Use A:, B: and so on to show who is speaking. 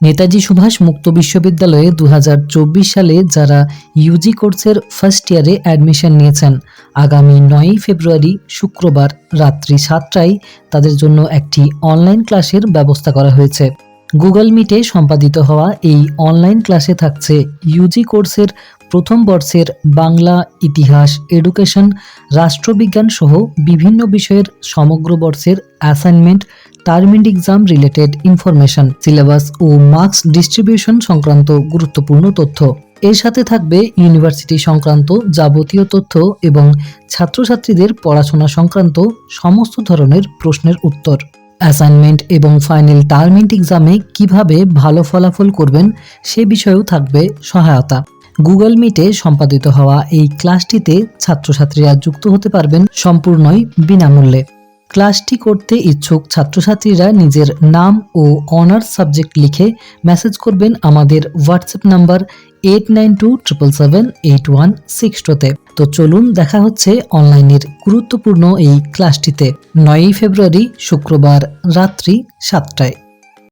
A: নেতাজি সুভাষ মুক্ত বিশ্ববিদ্যালয়ে দু হাজার চব্বিশ সালে যারা ইউজি কোর্সের ফার্স্ট ইয়ারে অ্যাডমিশন নিয়েছেন, আগামী নয়ই ফেব্রুয়ারি শুক্রবার রাত্রি সাতটায় তাদের জন্য একটি অনলাইন ক্লাসের ব্যবস্থা করা হয়েছে। গুগল মিটে সম্পাদিত হওয়া এই অনলাইন ক্লাসে থাকছে ইউজি কোর্সের প্রথম বর্ষের বাংলা, ইতিহাস এডুকেশন রাষ্ট্রবিজ্ঞান সহ বিভিন্ন বিষয়ের সমগ্র বর্ষের assignment term end exam related information syllabus ও মার্কস ডিস্ট্রিবিউশন সংক্রান্ত গুরুত্বপূর্ণ তথ্য। এর সাথে থাকবে ইউনিভার্সিটি সংক্রান্ত যাবতীয় তথ্য এবং ছাত্রছাত্রীদের পড়াশোনা সংক্রান্ত সমস্ত ধরনের প্রশ্নের উত্তর। অ্যাসাইনমেন্ট এবং ফাইনাল টার্মিন্ট এক্সামে কীভাবে ভালো ফলাফল করবেন সে বিষয়েও থাকবে সহায়তা। গুগল মিটে সম্পাদিত হওয়া এই ক্লাসটিতে ছাত্রছাত্রীরা যুক্ত হতে পারবেন সম্পূর্ণই বিনামূল্যে। ক্লাসটি করতে ইচ্ছুক ছাত্রছাত্রীরা নিজের নাম ও অনার্স সাবজেক্ট লিখে মেসেজ করবেন আমাদের WhatsApp number eight nine two triple seven eight one six টুতে তো। চলুন দেখা হচ্ছে অনলাইনের গুরুত্বপূর্ণ এই ক্লাসটিতে। নয়ই ফেব্রুয়ারি শুক্রবার রাত্রি সাতটায়।